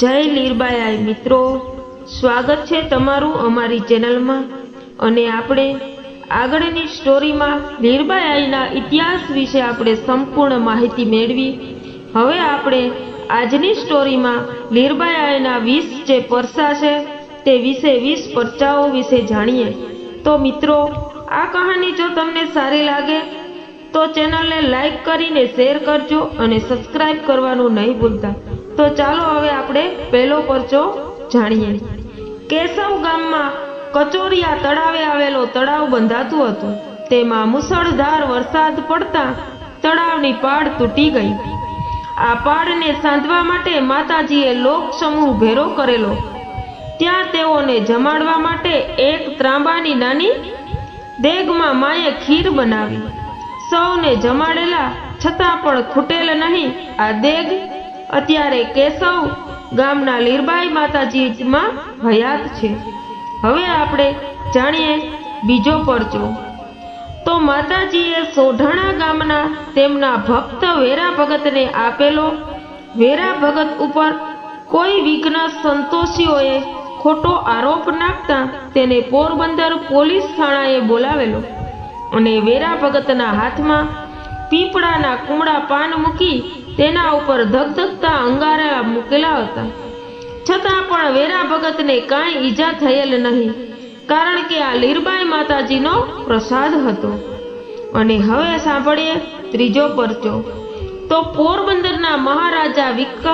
જય લીરબાઈ મિત્રો. સ્વાગત છે તમારું અમારી ચેનલમાં. અને આપણે આગળની સ્ટોરીમાં લીરબાઈ આઈના ઇતિહાસ વિશે આપણે સંપૂર્ણ માહિતી મેળવી. હવે આપણે આજની સ્ટોરીમાં લીરબાઈ આઈના વીસ જે પરસા છે તે વિશે વીસ પરચાઓ વિશે જાણીએ. તો મિત્રો, આ કહાની જો તમને સારી લાગે, તો ચેનલને લાઈક કરીને શેર કરજો અને સબસ્ક્રાઈબ કરવાનું નહીં ભૂલતા. તો ચાલો હવે આપણે પહેલો પરચો જાણીએ. કેશવ ગામમાં કચોરિયા તળાવે આવેલો તળાવ બંધાતું હતું. તેમાં મુસળધાર વરસાદ પડતા તળાવની પાડ તૂટી ગઈ. આ પાડને સાંધવા માટે માતાજીએ લોક સમૂહ ભેરો કરેલો. ત્યાં તેઓને જમાડવા માટે એક ત્રાંબાની નાની દેગમાં માએ ખીર બનાવી. સૌને જમાડેલા છતાં પણ ખૂટેલ નહીં, આ દેગ અત્યારે કેશવ ગામના લીરબાઈ માતાજીમાં હયાત છે. હવે આપણે જાણીએ બીજો પરચો. તો માતાજીએ સોઢાણા ગામના તેમના ભક્ત વેરા ભગતને આપેલો, વેરા ભગત ઉપર કોઈ વિઘ્ન સંતોષીઓએ ખોટો આરોપ નાખતા તેને પોરબંદર પોલીસ થાણાએ બોલાવેલો અને વેરા ભગતના હાથમાં પીપળાના કુમળા પાન મૂકી તેના ઉપર ધગધગતા અંગારા મૂકેલા હતા. છતાં પણ વેરા ભગતને કાંઈ ઈજા થયેલ નહીં, કારણ કે આ લીરબાઈ માતાજીનો પ્રસાદ હતો. અને હવે સાંભળીએ ત્રીજો પરચો. તો પોરબંદરના મહારાજા વિક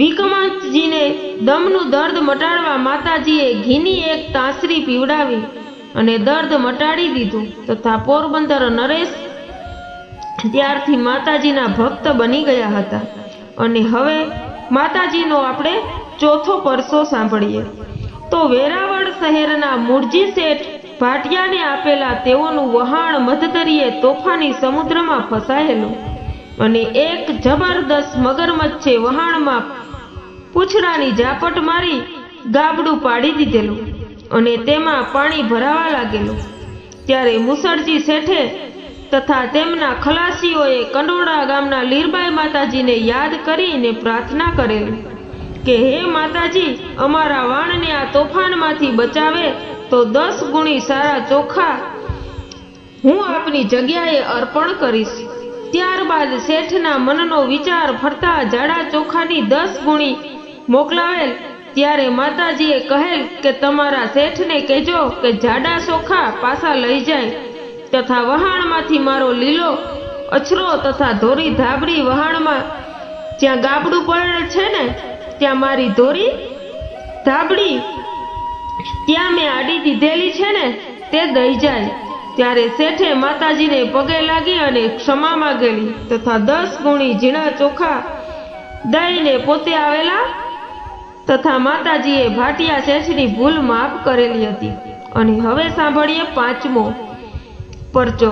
વિકમાંતજીને દમનું દર્દ મટાડવા માતાજીએ ઘીની એક તાંસરી પીવડાવી અને દર્દ મટાડી દીધું તથા પોરબંદર નરેશ ત્યારથી માતાજીના ભક્ત બની ગયા હતા. અને હવે માતાજીનો આપણે ચોથો પરસો સાંભળીએ. તો વેરાવળ શહેરના મૂળજી શેઠ ભાટિયાને આપેલા તેઓનું વહાણ મધદરીએ તોફાની સમુદ્રમાં ફસાયેલું. અને એક જબરદસ્ત મગરમચ્છે વહાણમાં પૂંછડાની ઝાપટ મારી ગાબડું પાડી દીધેલું અને તેમાં પાણી ભરાવા લાગેલું. ત્યારે મુસળજી શેઠે તથા તેમના ખલાસીઓએ કંડોળા ગામના લીરબાઈ માતાજીને યાદ કરીને પ્રાર્થના કરેલી કે હે માતાજી, અમારા વાણને આ તોફાનમાંથી બચાવે તો દસ ગુણી સારા ચોખા હું આપની જગ્યાએ અર્પણ કરીશ. ત્યારબાદ શેઠના મનનો વિચાર ફરતા જાડા ચોખાની દસ ગુણી મોકલાવેલ. ત્યારે માતાજીએ કહેલ કે તમારા શેઠને કહેજો કે જાડા ચોખા પાછા લઈ જાય. તથા વહાણમાંથી મારો લીલો અછરો તથા ધોરી ધાબડી વહાણમાં, જ્યાં ગાબડું પડેલ છે ને, ત્યાં મારી ધોરી ધાબડી, ત્યાં મેં આડી દીધેલી છે ને, તે દઈ જાય. ત્યારે શેઠે માતાજીને પગે લાગી અને ક્ષમા માગેલી તથા દસ ગુણી ઝીણા ચોખા દઈને પોતે આવેલા તથા માતાજીએ ભાટિયા શેઠની ભૂલ માફ કરેલી હતી. અને હવે સાંભળીએ પાંચમો. પરચો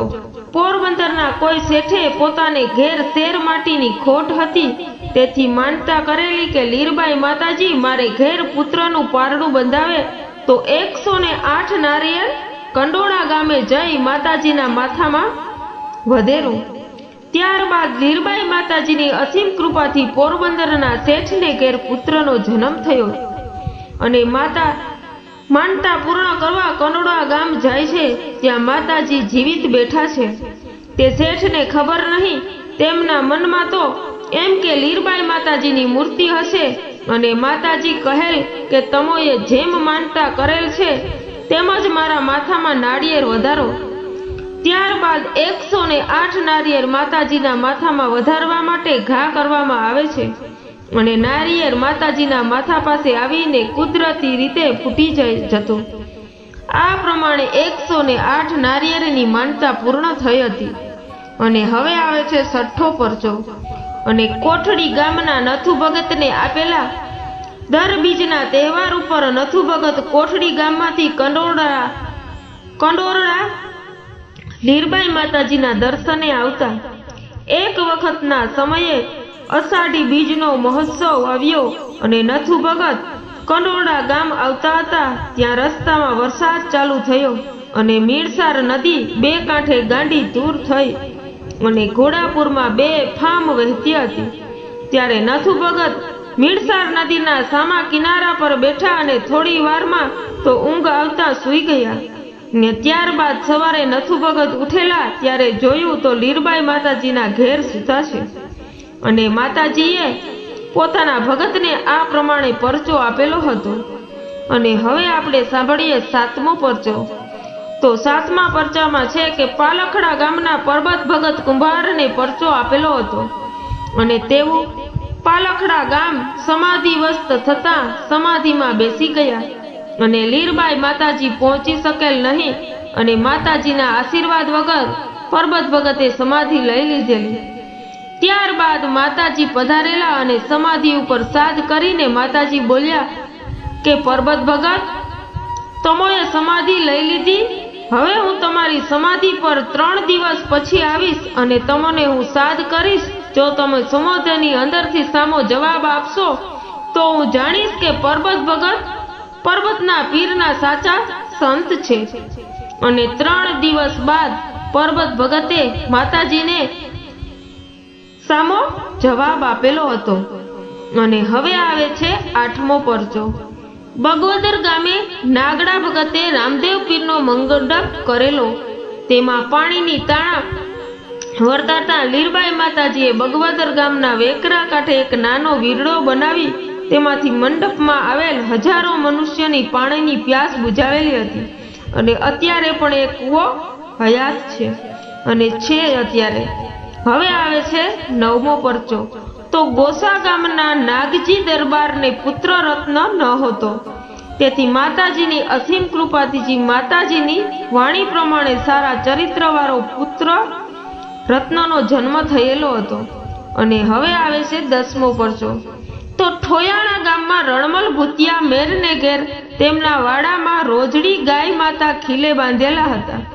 પોરબંદરના કોઈ શેઠે પોતાને ઘેર શેર માટીની ખોટ હતી, તેથી માનતા કરેલી કે લીરબાઈ માતાજી મારે ઘેર પુત્રનું પારડું બંધાવે, તો એકસો ને આઠ નારિયેળ કંડોળા ગામે જઈ માતાજીના માથામાં વધેરું ત્યારબાદ લીરબાઈ માતાજીની અસીમ કૃપાથી પોરબંદરના શેઠને ઘેર પુત્રનો જન્મ થયો. અને માતા માનતા પૂર્ણ કરવા કનોડા ગામ જાય છે, ત્યાં માતાજી જીવિત બેઠા છે. તે શેઠને ખબર નહીં, તેમના મનમાં તો એમ કે લીરબાઈ માતાજીની મૂર્તિ હશે અને માતાજી કહેલ કે તમોએ જેમ માનતા કરેલ છે તેમજ મારા માથામાં નાળિયેર વધારો. ત્યારબાદ એકસો ને આઠ નાળિયેર માતાજીના માથામાં વધારવા માટે ઘા કરવામાં આવે છે. અને નારિયેર માતાજીના માથા પાસે આવીને કુદરતી રીતે ફૂટી જાય જતો. આ પ્રમાણે એકસો ને આઠ નારિયેરની માનતા પૂર્ણ થઈ હતી. અને હવે આવે છે છઠ્ઠો પરચો. અને કોઠડી ગામના નથુ ભગતને આપેલા દર બીજના તહેવાર ઉપર નથુ ભગત કોઠડી ગામમાંથી કંડોરડા કંડોરડા લીરબાઈ માતાજીના દર્શને આવતા. એક વખતના સમયે અષાઢી બીજનો મહોત્સવ આવ્યો અને નથુ ભગત કનોડા ગામ આવતા હતા. ત્યાં રસ્તામાં વરસાદ ચાલુ થયો અને મીરસાર નદી બે કાંઠે ગાંડી દૂર થઈ અને ઘોડાપુરમાં બે ફામ વહેતી હતી. ત્યારે નથુ ભગત મીરસાર નદીના સામા કિનારા પર બેઠા અને થોડી વારમાં તો ઊંઘ આવતા સૂઈ ગયા. ને ત્યારબાદ સવારે નથુ ભગત ઉઠેલા ત્યારે જોયું તો લીરબાઈ માતાજીના ઘેર સૂતા છે અને માતાજીએ પોતાના ભગતને આ પ્રમાણે પરચો આપેલો હતો. અને હવે આપણે સાંભળીએ સાતમો પરચો. તો સાતમા પરચામાં છે કે પાલખડા ગામના પરબત ભગત કુંભારને પરચો આપેલો હતો. અને તેઓ પાલખડા ગામ સમાધિવસ્ત થતાં સમાધિમાં બેસી ગયા. અને લીરબાઈ માતાજી પહોંચી શકેલ નહીં અને માતાજીના આશીર્વાદ વગર પરબત ભગતે સમાધિ લઈ લીધેલી. ત્યારબાદ માતાજી પધારેલા અને સમાધિ ઉપર સાદ કરીને માતાજી બોલ્યા, કે પરબત ભગત, તમોએ સમાધિ લઈ લીધી? હવે હું તમારી સમાધિ પર ત્રણ દિવસ પછી આવીશ અને તમને હું સાદ કરીશ. જો તમે સમોધની અંદરથી સામો જવાબ આપશો, તો હું જાણીશ કે પરબત ભગત પર્વતના પીરના સાચા સંત છે. અને ત્રણ દિવસ બાદ પર્વત ભગતે માતાજીને સામો જવાબ આપેલો હતો. અને હવે આવે છે આઠમો પરચો. બગવદર ગામે નાગડા ભગતે રામદેવ પીરનો મંગળડપ કરેલો. તેમાં પાણીની તાણા વર્તાતા લીરબાઈ માતાજીએ બગવદર ગામના વેકરા કાંઠે એક નાનો વીરડો બનાવી તેમાંથી મંડપમાં આવેલ હજારો મનુષ્યની પાણીની પ્યાસ બુઝાવેલી હતી. અને અત્યારે પણ એ કૂવો હયાત છે. અને છે અત્યારે. હવે આવે છે નવમો પરચો. તો ગોસા ગામના નાગજી દરબારને પુત્ર રત્ન ન હતો. તેથી માતાજીની અસીમ કૃપાથી માતાજીની વાણી પ્રમાણે સારા ચરિત્રવાળો પુત્ર રત્નનો જન્મ થયેલો હતો. અને હવે આવે છે દસમો પરચો. તો ઠોયાણા ગામમાં રણમલ ભૂતિયા મેરને ઘેર તેમના વાડામાં રોજડી ગાય માતા ખીલે બાંધેલા હતા.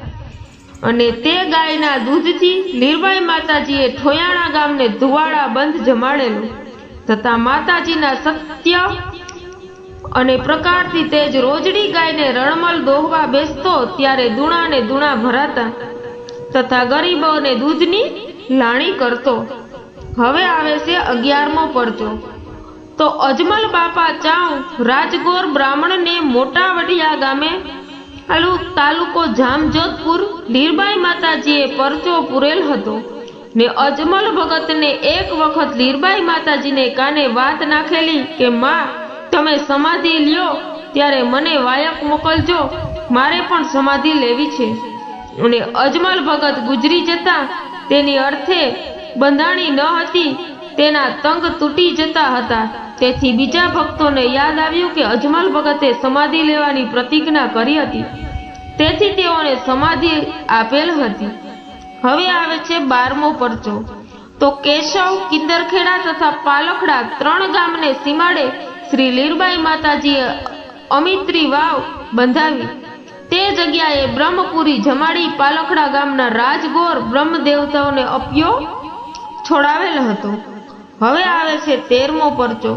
અને તે ગાયના દૂધથી નિર્ભય માતાજીએ ઠોયાણા ગામને ધુવાડા બંધ જમાડેલું. તથા માતાજીના સત્ય અને પ્રકારથી તેજ રોજડી ગાયને રણમલ દોહવા બેસતો ત્યારે દુણાને દુણા ભરાતા તથા ગરીબોને દૂધની લાણી કરતો. હવે આવે છે અગિયારમો પરચો તો અજમલ બાપા ચાઉ રાજગોર બ્રાહ્મણને મોટા વડિયા ગામે તાલુકો જામજોધપુર લીરબાઈ માતાજીએ પરચો પૂરેલ હતો. ને અજમલ ભગતને એક વખત લીરબાઈ માતાજીને કાને વાત નાખેલી કે, માં, તમે સમાધિ લ્યો, ત્યારે મને વાયક મોકલજો, મારે પણ સમાધિ લેવી છે. અને અજમલ ભગત ગુજરી જતા તેની અર્થે બંધાણી ન હતી, તેના તંગ તૂટી જતા હતા. તેથી બીજા ભક્તોને યાદ આવ્યું કે અજમલ ભગતે સમાધિ લેવાની પ્રતિજ્ઞા કરી હતી. તેથી તેઓને સમાધિ આપેલ હતી. હવે આવે છે બારમો પરચો. તો કેશવ કિંદરખેડા તથા પાલખડા ત્રણ ગામને સીમાડે શ્રી લીરબાઈ માતાજીએ અમિત્રી વાવ બંધાવી. તે જગ્યાએ બ્રહ્મપુરી જમાડી પાલખડા ગામના રાજગોર બ્રહ્મ દેવતાઓને અપ્યો છોડાવેલ હતો. હવે આવે છે તેરમો પરચો.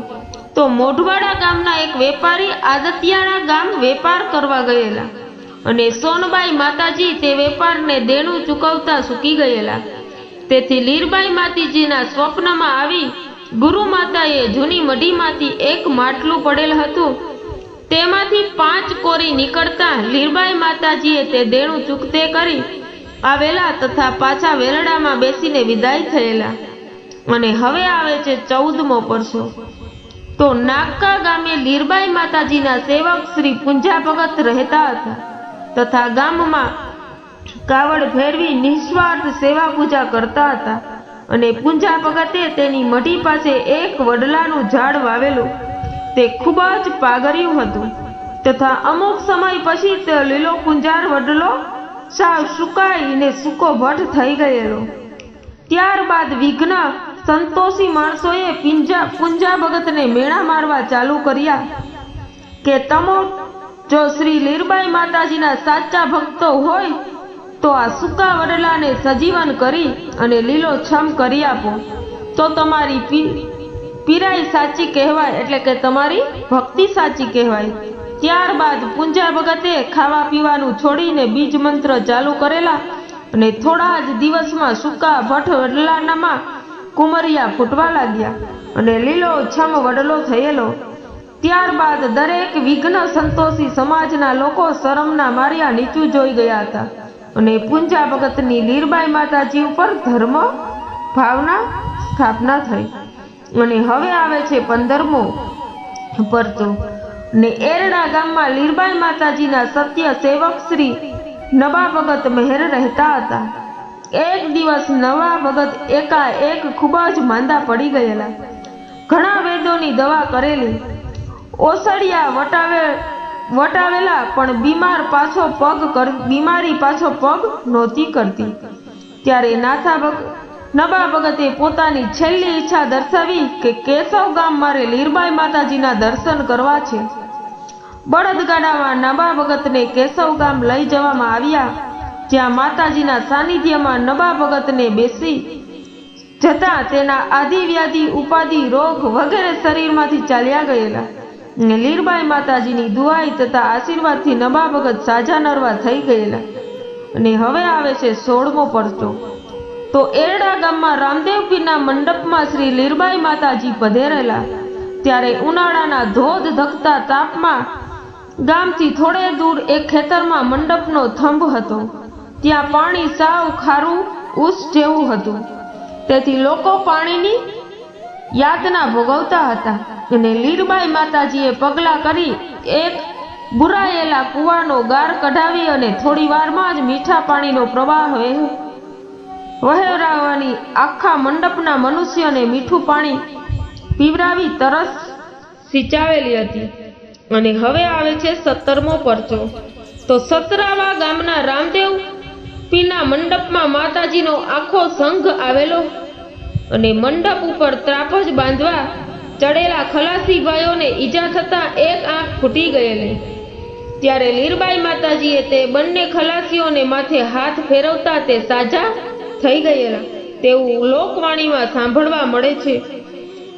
તો મોઢવાડા ગામના એક વેપારી આદતિયાણા ગામ વેપાર કરવા ગયેલા અને સોનબાઈ માતાજી તે વેપારને દેણું ચૂકવતા સૂકી ગયેલા. તેથી લીરબાઈ માતાજીના સ્વપ્નમાં આવી ગુરુ માતાએ જૂની મઢીમાંથી એક માટલું પડેલ હતું. તેમાંથી પાંચ કોરી નીકળતા લીરબાઈ માતાજીએ તે દેણું ચૂકતે કરી આવેલા તથા પાછા વેલડામાં બેસીને વિદાય થયેલા. અને હવે આવે છે ચૌદમો પરસો. તો નાગકા ગામે લીરબાઈ માતાજીના સેવક શ્રી પુંજા ભગત રહેતા હતા તથા ગામમાં કાવડ ફેરવી નિસ્વાર્થ સેવા પૂજા કરતા હતા અને પુંજા ભગતે તેની મઢી પાસે એક વડલાનું ઝાડ વાવેલું. તે ખૂબ જ પાગર્યું હતું તથા અમુક સમય પછી તે લીલો કુંજાર વડલો સાવ સુકાઈને સૂકો ભટ્ટ થઈ ગયેલો. ત્યારબાદ વિઘ્ન સંતોષી માણસોએ પિંજા પુંજા ભગતને મેળા મારવા ચાલુ કર્યા કે તમો, જો શ્રી લીરબાઈ માતાજીના સાચા ભક્તો હોય, તો આ સૂકા વડલાને સજીવન કરી અને લીલો છમ કરી આપો. તો તમારી પીરાઈ સાચી કહેવાય એટલે કે તમારી ભક્તિ સાચી કહેવાય. ત્યારબાદ પુંજા ભગતે ખાવા પીવાનું છોડીને બીજ મંત્ર ચાલુ કરેલા અને થોડા જ દિવસમાં સૂકા ભઠ વડલાનામાં કુમરિયા ફૂટવા લાગ્યા અને લીલો છમ વડલો થયેલો. ત્યારબાદ દરેક વિઘ્ન સંતોષી સમાજના લોકો શરમના માર્યા નીચું જોઈ ગયા હતા અને પૂંજા ભગતની લીરબાઈ માતાજી ઉપર ધર્મ ભાવના સ્થાપના થઈ. અને હવે આવે છે પંદરમો પરચો ને એરડા ગામમાં લીરબાઈ માતાજીના સત્ય સેવક શ્રી નવા ભગત મહેર રહેતા હતા. એક દિવસ નવા ભગત એકાએક ખૂબ જ માંદા પડી ગયેલા. ઘણા વેદોની દવા કરેલી. ઓસડિયા વટાવે, વટાવેલા, પણ બીમાર પાછો પગ કર, બીમારી પાછો પગ નહોતી કરતી. ત્યારે નાથા ભગ, નબા ભગતે પોતાની છેલ્લી ઈચ્છા દર્શાવી કે કેશવ ગામ મારે લીરબાઈ માતાજીના દર્શન કરવા છે. બળદગાડામાં નબા ભગતને કેશવ ગામ લઈ જવામાં આવ્યા. જ્યાં માતાજીના સાનિધ્યમાં નબા ભગતને બેસી જતા તેના આદિવ્યાધિ, ઉપાધિ, રોગ વગેરે શરીરમાંથી ચાલ્યા ગયેલા. ને લીરબાઈ માતાજીની દુઆઈ તથા આશીર્વાદથી નબા ભગત સાજા નરવા થઈ ગયેલા. અને હવે આવે છે સોળમો પરચો. તો એરડા ગામમાં રામદેવપીરના મંડપમાં શ્રી લીરબાઈ માતાજી પધેરેલા. ત્યારે ઉનાળાના ધોધ ધકતા તાપમાં ગામથી થોડે દૂર એક ખેતરમાં મંડપનો થંભ હતો. ત્યાં પાણી સાવ ખારું ઉસ જેવું હતું. તેથી લોકો પાણીની યાતના ભોગવતા હતા અને લીરબાઈ માતાજીએ પગલાં કરી એક બુરાયેલા કૂવાનો ગાર કઢાવી અને થોડી વારમાં જ મીઠા પાણીનો પ્રવાહ વહે વહેરાવાની આખા મંડપના મનુષ્યને મીઠું પાણી પીવરાવી તરસ સિંચાવેલી હતી. અને હવે આવે છે સત્તરમો પરચો. તો સતરાવા ગામના રામદેવ પીના મંડપમાં માતાજીનો આખો સંઘ આવેલો અને મંડપ ઉપર ત્રાપજ બાંધવા ચડેલા ખલાસી ભાઈઓને ઈજા થતા એક આંખ ફૂટી ગયેલી. ત્યારે લીરબાઈ માતાજીએ તે બંને ખલાસીઓને માથે હાથ ફેરવતા તે સાજા થઈ ગયેલા. તેવું લોકવાણીમાં સાંભળવા મળે છે.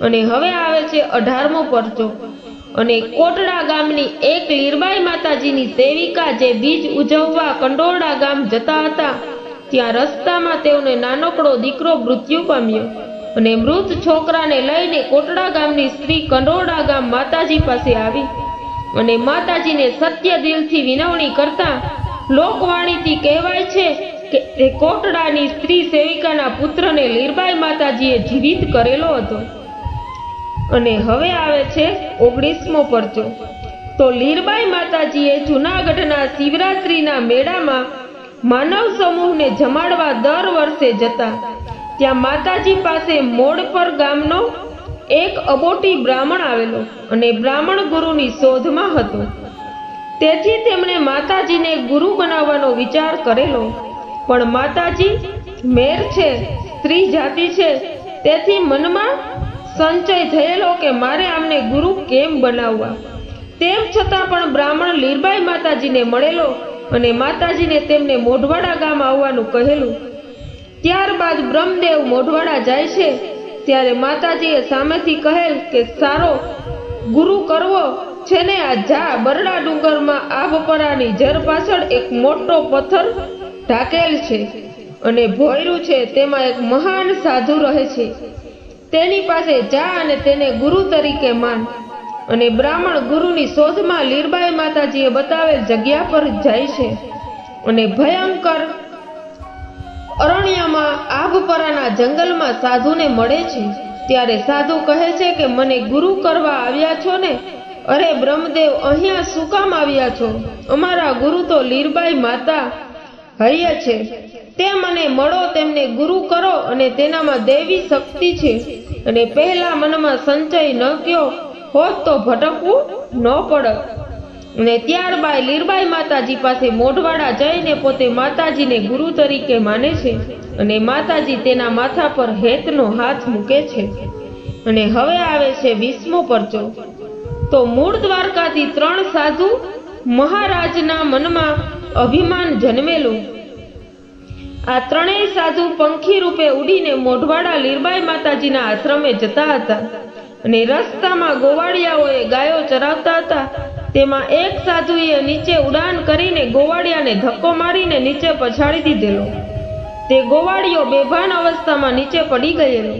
અને હવે આવે છે અઢારમો પરચો. અને કોટડા ગામની એક લીરબાઈ માતાજીની સેવિકા જે બીજ ઉજવવા કંડોરડા ગામ જતા હતા, ત્યાં રસ્તામાં તેઓને નાનકડો દીકરો મૃત્યુ પામ્યો અને મૃત છોકરાને લઈને કોટડા ગામની સ્ત્રી કંડોરડા ગામ માતાજી પાસે આવી અને માતાજીને સત્ય દિલથી વિનવણી કરતા લોકવાણીથી કહેવાય છે કે કોટડાની સ્ત્રી સેવિકાના પુત્રને લીરબાઈ માતાજીએ જીવિત કરેલો હતો. અને હવે આવે છે ઓગણીસમો પરચો. તો લીરબાઈ માતાજીએ જૂનાગઢના શિવરાત્રીના મેળામાં માનવ સમૂહને જમાડવા દર વર્ષે જતા. ત્યાં માતાજી પાસે મોડપર ગામનો એક અબોટી બ્રાહ્મણ આવેલો અને બ્રાહ્મણ ગુરુની શોધમાં હતો. તેથી તેમણે માતાજીને ગુરુ બનાવવાનો વિચાર કરેલો. પણ માતાજી, મેર છે, સ્ત્રી જાતિ છે, તેથી મનમાં સંચય થયેલો કે મારે આમને ગુરુ કેમ બનાવવા? તેમ છતાં પણ બ્રાહ્મણ લીરબાઈ માતાજીને મળેલો અને માતાજીને તેમને મોઢવાડા ગામ આવવાનું કહેલું. ત્યારબાદ બ્રહ્મદેવ મોઢવાડા જાય છે, ત્યારે માતાજીએ સામેથી કહેલ કે, સારો, ગુરુ કરવો છે ને આ જા બરડા ડુંગરમાં આભપરાની જર પાછળ એક મોટો પથ્થર ઢાકેલ છે અને ભોયરું છે, તેમાં એક મહાન સાધુ રહે છે. તેની પાસે જા અને તેને ગુરુ તરીકે માન. અને બ્રાહ્મણ ગુરુની શોધમાં લીરબાઈ માતાજીએ બતાવેલ જગ્યા પર જાય છે. અને ભયંકર અરણ્યમાં આભપરાના જંગલમાં સાધુને મળે છે. ત્યારે સાધુ કહે છે કે, મને ગુરુ કરવા આવ્યા છો ને? અરે બ્રહ્મદેવ, અહીંયા શું કામ આવ્યા છો? અમારા ગુરુ તો લીરબાઈ માતા હૈય છે. તે મને મળો, તેમને ગુરુ કરો અને તેનામાં દેવી શક્તિ છે. અને પહેલા મનમાં સંચય ન કયો હોત તો ભટકવું ન પડત. અને ત્યારબાદ લીરબાઈ માતાજી પાસે મોઢવાડા જઈને પોતે માતાજીને ગુરુ તરીકે માને છે અને માતાજી તેના માથા પર હેતનો હાથ મૂકે છે. અને હવે આવે છે વીસમો પરચો. તો મૂળ દ્વારકાથી ત્રણ સાધુ મહારાજના મનમાં અભિમાન જન્મેલું. આ ત્રણેય સાધુ પંખી રૂપે ઉડીને મોઢવાડા લીરબાઈ માતાજીના આશ્રમે જતા હતા. અને રસ્તામાં ગોવાળિયાઓએ ગાયો ચરાવતા હતા. તેમાં એક સાધુએ નીચે ઉડાન કરીને ગોવાળિયાને ધક્કો મારીને નીચે પછાડી દીધેલો. તે ગોવાળિયો બેભાન અવસ્થામાં નીચે પડી ગયેલો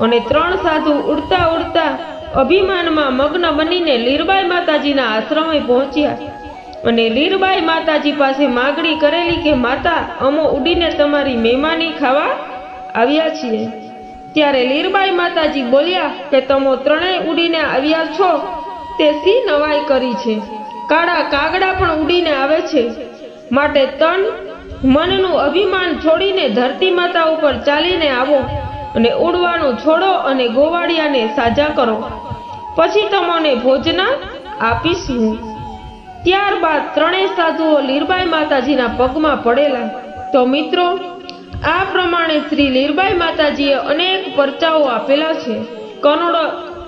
અને ત્રણ સાધુ ઉડતા ઉડતા અભિમાનમાં મગ્ન બનીને લીરબાઈ માતાજીના આશ્રમે પહોંચ્યા. અને લીરબાઈ માતાજી પાસે માગણી કરેલી કે, માતા, અમો ઉડીને તમારી મહેમાની ખાવા આવ્યા છીએ. ત્યારે લીરબાઈ માતાજી બોલ્યા કે, તમો ત્રણેય ઉડીને આવ્યા છો. તે સી નવાઈ કરી છે? કાળા કાગડા પણ ઉડીને આવે છે? માટે તન મનનું અભિમાન છોડીને ધરતી માતા ઉપર ચાલીને આવો અને ઉડવાનું છોડો અને ગોવાળિયાને સાજા કરો. પછી તમને ભોજના આપીશ. હું ત્યારબાદ ત્રણેય સાધુઓ લીરબાઈ માતાજીના પગમાં પડેલા. તો મિત્રો, આ પ્રમાણે શ્રી લીરબાઈ માતાજીએ અનેક પરચાઓ આપેલા છે. કનોડ,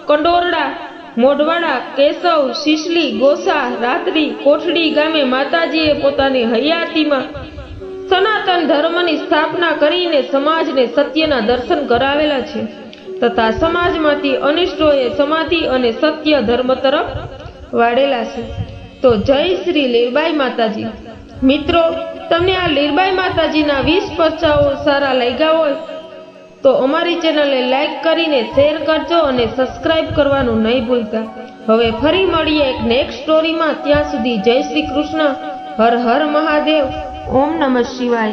કંડોરડા, મોઢવાડા, કેશવ, શીશલી, ગોસા, રાત્રી, કોઠડી ગામે માતાજીએ પોતાની હયાતીમાં સનાતન ધર્મની સ્થાપના કરીને સમાજને સત્યના દર્શન કરાવેલા છે. તથા સમાજમાંથી અનિષ્ટોએ સમાધિ અને સત્ય ધર્મ તરફ વાળેલા છે. તો જય શ્રી લીરબાઈ માતાજી. મિત્રો, તમને આ લીરબાઈ માતાજીના વીસ પરચાઓ સારા લાગ્યા હોય, તો અમારી ચેનલને લાઈક કરીને શેર કરજો અને સબસ્ક્રાઇબ કરવાનું નહીં ભૂલતા. હવે ફરી મળીએ એક નેક્સ્ટ સ્ટોરીમાં ત્યાં સુધી જય શ્રી કૃષ્ણ. હર હર મહાદેવ. ઓમ નમઃ શિવાય.